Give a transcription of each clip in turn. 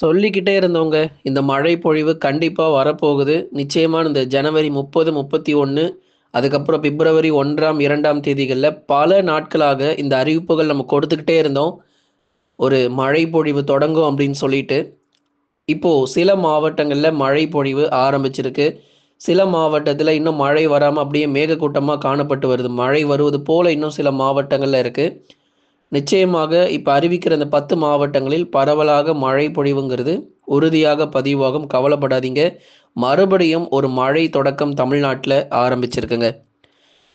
சொல்லிக்கிட்டே இருந்தவங்க இந்த மழை பொழிவு கண்டிப்பாக வரப்போகுது. நிச்சயமாக இந்த ஜனவரி முப்பது முப்பத்தி ஒன்று அதுக்கப்புறம் பிப்ரவரி ஒன்றாம் இரண்டாம் தேதிகளில் பல நாட்களாக இந்த அறிவிப்புகள் நம்ம கொடுத்துக்கிட்டே இருந்தோம். ஒரு மழை பொழிவு தொடங்கும் அப்படின்னு சொல்லிட்டு. இப்போது சில மாவட்டங்களில் மழை பொழிவு ஆரம்பிச்சிருக்கு. சில மாவட்டத்தில் இன்னும் மழை வராமல் அப்படியே மேகக்கூட்டமாக காணப்பட்டு வருது. மழை வருவது போல் இன்னும் சில மாவட்டங்களில் இருக்குது நிச்சயமாக இப்போ அறிவிக்கிற இந்த பத்து மாவட்டங்களில் பரவலாக மழை பொழிவுங்கிறது உறுதியாக பதிவாகும். கவலைப்படாதீங்க. மறுபடியும் ஒரு மழை தொடக்கம் தமிழ்நாட்டில் ஆரம்பிச்சிருக்குங்க.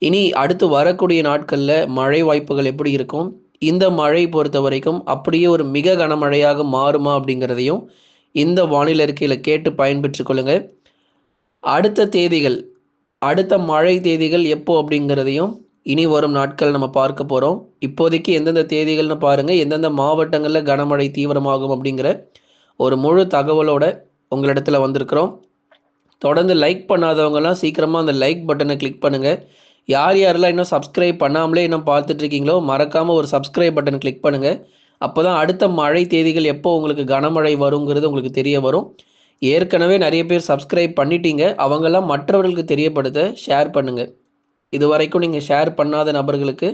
இனி அடுத்து வரக்கூடிய நாட்களில் மழை வாய்ப்புகள் எப்படி இருக்கும்? இந்த மழை பொறுத்த வரைக்கும் அப்படியே ஒரு மிக கனமழையாக மாறுமா அப்படிங்கிறதையும் இந்த வானிலை அறிக்கையில் கேட்டு பயன்பெற்று கொள்ளுங்க. அடுத்த தேதிகள் அடுத்த மழை தேதிகள் எப்போ அப்படிங்கிறதையும் இனி வரும் நாட்கள் நம்ம பார்க்க போகிறோம் இப்போதைக்கு எந்தெந்த தேதிகள்னு பாருங்கள் எந்தெந்த மாவட்டங்களில் கனமழை தீவிரமாகும் அப்படிங்கிற ஒரு முழு தகவலோட உங்களிடத்துல வந்திருக்கிறோம். தொடர்ந்து லைக் பண்ணாதவங்கலாம் சீக்கிரமாக அந்த லைக் பட்டனை கிளிக் பண்ணுங்கள் யார் யாரெல்லாம் இன்னும் சப்ஸ்கிரைப் பண்ணாமலே இன்னும் பார்த்துட்டு இருக்கீங்களோ மறக்காமல் ஒரு சப்ஸ்கிரைப் பட்டன் கிளிக் பண்ணுங்கள் அப்போ தான் அடுத்த மழை தேதிகள் எப்போ உங்களுக்கு கனமழை வருங்கிறது உங்களுக்கு தெரிய வரும். ஏற்கனவே நிறைய பேர் சப்ஸ்கிரைப் பண்ணிட்டீங்க. அவங்கெல்லாம் மற்றவர்களுக்கு தெரியப்படுத்த ஷேர் பண்ணுங்கள் இது வரைக்கும் நீங்கள் ஷேர் பண்ணாத நபர்களுக்கு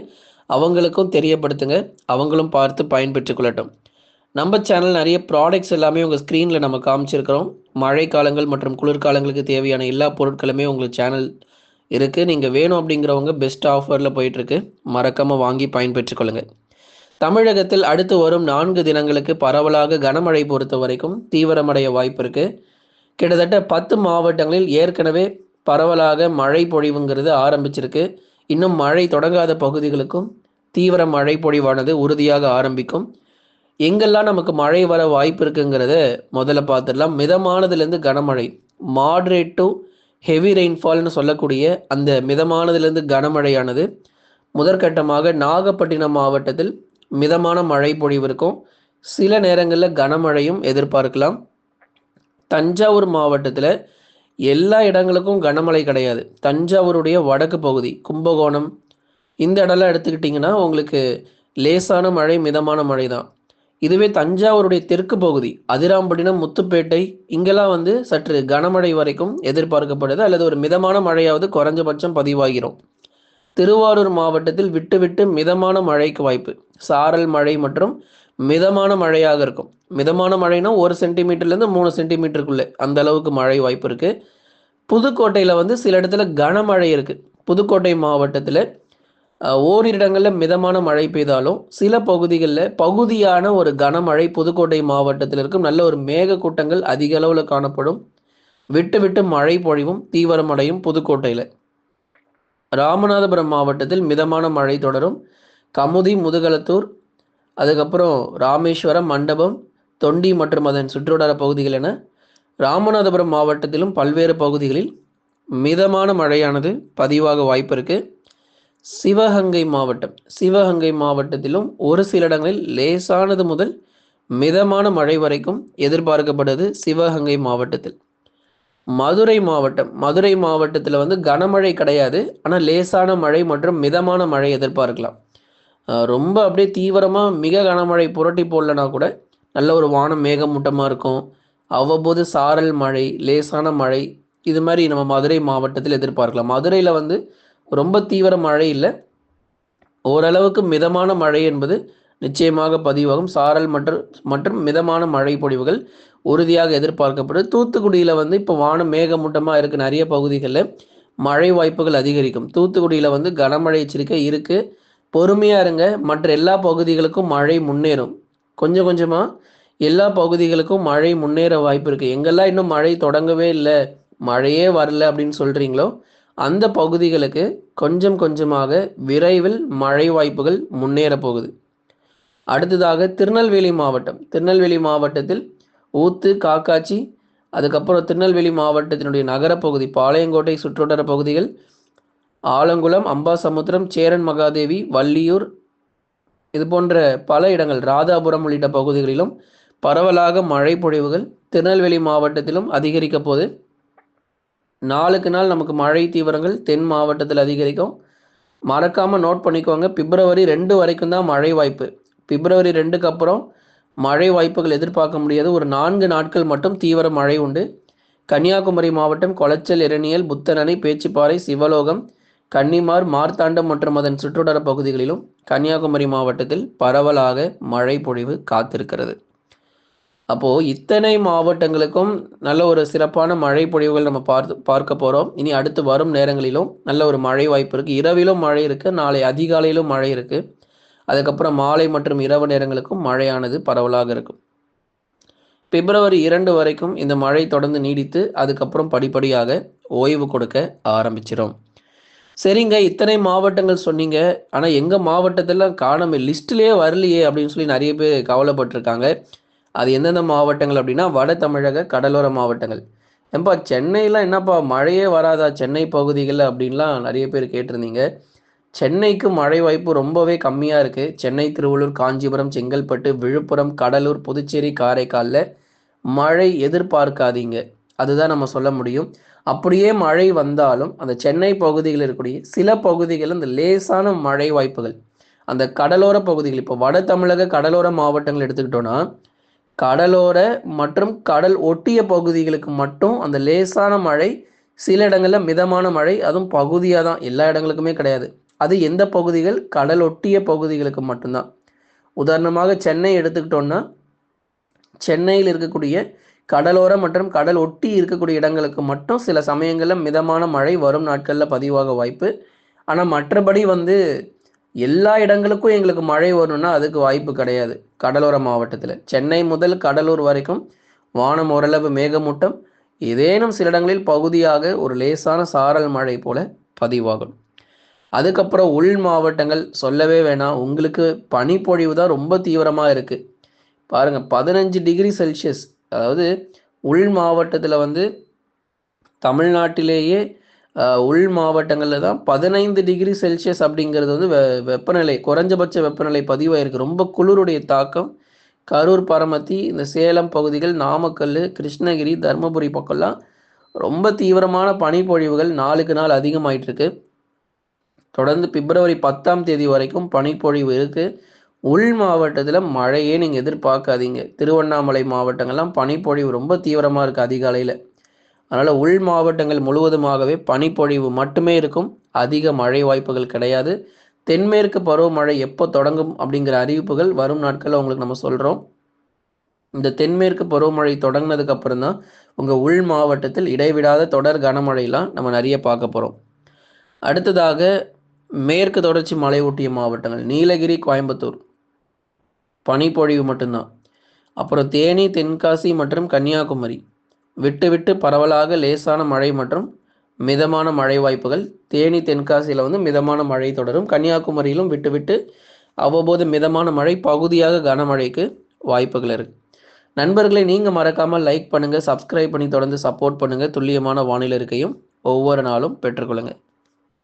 அவங்களுக்கும் தெரியப்படுத்துங்க. அவங்களும் பார்த்து பயன்பெற்றுக்கொள்ளட்டும். நம்ம சேனல் நிறைய ப்ராடக்ட்ஸ் எல்லாமே உங்கள் ஸ்க்ரீனில் நம்ம காமிச்சிருக்கிறோம். மழை காலங்கள் மற்றும் குளிர்காலங்களுக்கு தேவையான எல்லா பொருட்களுமே உங்களுக்கு சேனல் இருக்குது நீங்கள் வேணும் அப்படிங்கிறவங்க பெஸ்ட் ஆஃபரில் போயிட்டுருக்கு. மறக்காமல் வாங்கி பயன்பெற்றுக்கொள்ளுங்கள் தமிழகத்தில் அடுத்து வரும் நான்கு தினங்களுக்கு பரவலாக கனமழை பொறுத்த வரைக்கும் தீவிரமடைய வாய்ப்பு இருக்குது கிட்டத்தட்ட பத்து மாவட்டங்களில் ஏற்கனவே பரவலாக மழை பொழிவுங்கிறது ஆரம்பிச்சிருக்கு. இன்னும் மழை தொடங்காத பகுதிகளுக்கும் தீவிர மழை பொழிவானது உறுதியாக ஆரம்பிக்கும். எங்கெல்லாம் நமக்கு மழை வர வாய்ப்பு இருக்குங்கிறத முதல்ல பார்த்துடலாம். மிதமானதுலேருந்து கனமழை மாட்ரேட் டு ஹெவி ரெயின்ஃபால்னு சொல்லக்கூடிய அந்த மிதமானதுலேருந்து கனமழையானது முதற்கட்டமாக நாகப்பட்டினம் மாவட்டத்தில் மிதமான மழை பொழிவு இருக்கும். சில நேரங்களில் கனமழையும் எதிர்பார்க்கலாம். தஞ்சாவூர் மாவட்டத்தில் எல்லா இடங்களுக்கும் கனமழை கிடையாது. தஞ்சாவூருடைய வடக்கு பகுதி கும்பகோணம் இந்த இடம்லாம் எடுத்துக்கிட்டிங்கன்னா உங்களுக்கு லேசான மழை மிதமான மழை தான். இதுவே தஞ்சாவூருடைய தெற்கு பகுதி அதிராம்பட்டினம் முத்துப்பேட்டை இங்கெல்லாம் வந்து சற்று கனமழை வரைக்கும் எதிர்பார்க்கப்படுது. அல்லது ஒரு மிதமான மழையாவது குறைஞ்சபட்சம் பதிவாகிறோம் திருவாரூர் மாவட்டத்தில் விட்டு விட்டு மிதமான மழைக்கு வாய்ப்பு. சாரல் மழை மற்றும் மிதமான மழையாக இருக்கும். மிதமான மழைனா ஒரு சென்டிமீட்டர்லேருந்து மூணு சென்டிமீட்டருக்குள்ளே அந்த அளவுக்கு மழை வாய்ப்பு இருக்குது புதுக்கோட்டையில் வந்து சில இடத்துல கனமழை இருக்குது புதுக்கோட்டை மாவட்டத்தில் ஓரிரு இடங்களில் மிதமான மழை பெய்தாலும் சில பகுதிகளில் பகுதியான ஒரு கனமழை புதுக்கோட்டை மாவட்டத்தில் இருக்கும். நல்ல ஒரு மேக கூட்டங்கள் அதிக அளவில் காணப்படும். விட்டு விட்டு மழை பொழிவும் தீவிரமடையும் புதுக்கோட்டையில். ராமநாதபுரம் மாவட்டத்தில் மிதமான மழை தொடரும். கமுதி முதுகலத்தூர் அதுக்கப்புறம் ராமேஸ்வரம் மண்டபம் தொண்டி மற்றும் அதன் சுற்றுவட்டார பகுதிகள் என ராமநாதபுரம் மாவட்டத்திலும் பல்வேறு பகுதிகளில் மிதமான மழையானது பதிவாக வாய்ப்பு இருக்கு. சிவகங்கை மாவட்டம். சிவகங்கை மாவட்டத்திலும் ஒரு சில இடங்களில் லேசானது முதல் மிதமான மழை வரைக்கும் எதிர்பார்க்கப்படுது சிவகங்கை மாவட்டத்தில். மதுரை மாவட்டம். மதுரை மாவட்டத்தில் வந்து கனமழை கிடையாது. ஆனால் லேசான மழை மற்றும் மிதமான மழை எதிர்பார்க்கலாம். ரொம்ப அப்படியே தீவிரமாக மிக கனமழை புரட்டி போடலனா கூட நல்ல ஒரு வானம் மேகமூட்டமாக இருக்கும். அவ்வப்போது சாரல் மழை லேசான மழை இது மாதிரி நம்ம மதுரை மாவட்டத்தில் எதிர்பார்க்கலாம். மதுரையில் வந்து ரொம்ப தீவிர மழை இல்லை. ஓரளவுக்கு மிதமான மழை என்பது நிச்சயமாக பதிவாகும். சாரல் மற்றும் மற்றும் மிதமான மழை பொழிவுகள் உறுதியாக எதிர்பார்க்கப்படுது. தூத்துக்குடியில் வந்து இப்போ வானம் மேகமூட்டமாக இருக்குது நிறைய பகுதிகளில். மழை வாய்ப்புகள் அதிகரிக்கும். தூத்துக்குடியில் வந்து கனமழை எச்சரிக்கை இருக்குது பொறுமையாக இருங்க. மற்ற எல்லா பகுதிகளுக்கும் மழை முன்னேறும். கொஞ்சம் கொஞ்சமாக எல்லா பகுதிகளுக்கும் மழை முன்னேற வாய்ப்பு இருக்குது எங்கெல்லாம் இன்னும் மழை தொடங்கவே இல்லை மழையே வரல அப்படின்னு சொல்கிறீங்களோ அந்த பகுதிகளுக்கு கொஞ்சம் கொஞ்சமாக விரைவில் மழை வாய்ப்புகள் முன்னேற போகுது. அடுத்ததாக திருநெல்வேலி மாவட்டம். திருநெல்வேலி மாவட்டத்தில் ஊத்து காக்காச்சி அதுக்கப்புறம் திருநெல்வேலி மாவட்டத்தினுடைய நகரப்பகுதி பாளையங்கோட்டை சுற்றுவட்டார பகுதிகள் ஆலங்குளம் அம்பாசமுத்திரம் சேரன் மகாதேவி வள்ளியூர் இது போன்ற பல இடங்கள் ராதாபுரம் உள்ளிட்ட பகுதிகளிலும் பரவலாக மழை பொழிவுகள் திருநெல்வேலி மாவட்டத்திலும் அதிகரிக்க போது நாளுக்கு நாள் நமக்கு மழை தீவிரங்கள் தென் மாவட்டத்தில் அதிகரிக்கும். மறக்காமல் நோட் பண்ணிக்கோங்க. பிப்ரவரி ரெண்டு வரைக்கும் தான் மழை வாய்ப்பு. பிப்ரவரி ரெண்டுக்கு அப்புறம் மழை வாய்ப்புகள் எதிர்பார்க்க முடியாது. ஒரு நான்கு நாட்கள் மட்டும் தீவிர மழை உண்டு. கன்னியாகுமரி மாவட்டம் கொளச்சல் இரணியல் புத்தனணை பேச்சிப்பாறை சிவலோகம் கன்னிமார் மார்த்தாண்டம் மற்றும் அதன் சுற்றுவட்டார பகுதிகளிலும் கன்னியாகுமரி மாவட்டத்தில் பரவலாக மழை பொழிவு காத்திருக்கிறது. அப்போ இத்தனை மாவட்டங்களுக்கும் நல்ல ஒரு சிறப்பான மழை பொழிவுகள் நம்ம பார்த்து பார்க்க போறோம். இனி அடுத்து வரும் நேரங்களிலும் நல்ல ஒரு மழை வாய்ப்பு இருக்கு. இரவிலும் மழை இருக்கு நாளை அதிகாலையிலும் மழை இருக்கு. அதுக்கப்புறம் மாலை மற்றும் இரவு நேரங்களுக்கும் மழையானது பரவலாக இருக்கும். பிப்ரவரி இரண்டு வரைக்கும் இந்த மழை தொடர்ந்து நீடித்து அதுக்கப்புறம் படிப்படியாக ஓய்வு கொடுக்க ஆரம்பிச்சிடும் சரிங்க இத்தனை மாவட்டங்கள் சொன்னீங்க. ஆனால் எங்கள் மாவட்டத்தில் காணாமல் லிஸ்ட்லேயே வரலையே அப்படின்னு சொல்லி நிறைய பேர் கவலைப்பட்டிருக்காங்க. அது எந்தெந்த மாவட்டங்கள் அப்படின்னா வட தமிழக கடலோர மாவட்டங்கள். ஏன்பா சென்னையெலாம் என்னப்பா மழையே வராதா சென்னை பகுதிகளில் அப்படின்லாம் நிறைய பேர் கேட்டிருந்தீங்க. சென்னைக்கு மழை வாய்ப்பு ரொம்பவே கம்மியாக இருக்குது சென்னை திருவள்ளூர் காஞ்சிபுரம் செங்கல்பட்டு விழுப்புரம் கடலூர் புதுச்சேரி காரைக்காலில் மழை எதிர்பார்க்காதீங்க. அதுதான் நம்ம சொல்ல முடியும். அப்படியே மழை வந்தாலும் அந்த சென்னை பகுதியில் இருக்கக்கூடிய சில பகுதிகளில் இந்த லேசான மழை வாய்ப்புகள். அந்த கடலோர பகுதிகள் இப்போ வட தமிழக கடலோர மாவட்டங்கள் எடுத்துக்கிட்டோன்னா கடலோர மற்றும் கடல் ஒட்டிய பகுதிகளுக்கு மட்டும் அந்த லேசான மழை சில இடங்களில் மிதமான மழை அதுவும் பகுதியாக தான் எல்லா இடங்களுக்குமே கிடையாது. அது எந்த பகுதிகள்? கடல் ஒட்டிய பகுதிகளுக்கு மட்டும்தான். உதாரணமாக சென்னை எடுத்துக்கிட்டோன்னா சென்னையில் இருக்கக்கூடிய கடலோரம் மற்றும் கடல் ஒட்டி இருக்கக்கூடிய இடங்களுக்கு மட்டும் சில சமயங்களில் மிதமான மழை வரும் நாட்களில் பதிவாக வாய்ப்பு. ஆனால் மற்றபடி வந்து எல்லா இடங்களுக்கும் எங்களுக்கு மழை வரணும்னா அதுக்கு வாய்ப்பு கிடையாது. கடலோர மாவட்டத்தில். சென்னை முதல் கடலூர் வரைக்கும் வானம் ஓரளவு மேகமூட்டம். ஏதேனும் சில இடங்களில் பகுதியாக ஒரு லேசான சாரல் மழை போல பதிவாகும். அதுக்கப்புறம் உள் மாவட்டங்கள் சொல்லவே வேணாம். உங்களுக்கு பனிப்பொழிவு தான் ரொம்ப தீவிரமாக இருக்குது பாருங்கள் பதினஞ்சு டிகிரி செல்சியஸ் அதாவது உள் மாவட்டத்தில் வந்து தமிழ்நாட்டிலேயே உள் மாவட்டங்களில் தான் பதினைந்து டிகிரி செல்சியஸ் அப்படிங்கிறது வந்து வெ வெப்பநிலை குறைஞ்சபட்ச வெப்பநிலை பதிவாயிருக்கு. ரொம்ப குளிருடைய தாக்கம். கரூர் பரமத்தி இந்த சேலம் பகுதிகள் நாமக்கல் கிருஷ்ணகிரி தருமபுரி பக்கம்லாம் ரொம்ப தீவிரமான பனிப்பொழிவுகள் நாளுக்கு நாள் அதிகமாயிட்டு இருக்கு தொடர்ந்து பிப்ரவரி பத்தாம் தேதி வரைக்கும் பனிப்பொழிவு இருக்குது உள் மாவட்டத்தில் மழையே நீங்கள் எதிர்பார்க்காதீங்க. திருவண்ணாமலை மாவட்டங்கள்லாம் பனிப்பொழிவு ரொம்ப தீவிரமாக இருக்குது அதிகாலையில். அதனால் உள் மாவட்டங்கள் முழுவதுமாகவே பனிப்பொழிவு மட்டுமே இருக்கும். அதிக மழை வாய்ப்புகள் கிடையாது. தென்மேற்கு பருவமழை எப்போ தொடங்கும் அப்படிங்கிற அறிவிப்புகள் வரும் நாட்களில் உங்களுக்கு நம்ம சொல்கிறோம் இந்த தென்மேற்கு பருவமழை தொடங்கினதுக்கு அப்புறம் தான் உங்கள் உள் மாவட்டத்தில் இடைவிடாத தொடர் கனமழையெல்லாம் நம்ம நிறைய பார்க்க போகிறோம் அடுத்ததாக மேற்கு தொடர்ச்சி மலை ஒட்டிய மாவட்டங்கள் நீலகிரி கோயம்புத்தூர். பனிப்பொழிவு மட்டும்தான். அப்புறம் தேனி தென்காசி மற்றும் கன்னியாகுமரி. விட்டு விட்டு பரவலாக லேசான மழை மற்றும் மிதமான மழை வாய்ப்புகள். தேனி தென்காசியில் வந்து மிதமான மழை தொடரும். கன்னியாகுமரியிலும் விட்டு விட்டு அவ்வப்போது மிதமான மழை பகுதியாக கனமழைக்கு வாய்ப்புகள் இருக்குது நண்பர்களை நீங்கள் மறக்காமல் லைக் பண்ணுங்கள் சப்ஸ்கிரைப் பண்ணி தொடர்ந்து சப்போர்ட் பண்ணுங்கள் துல்லியமான வானிலை இருக்கையும் ஒவ்வொரு நாளும் பெற்றுக்கொள்ளுங்கள்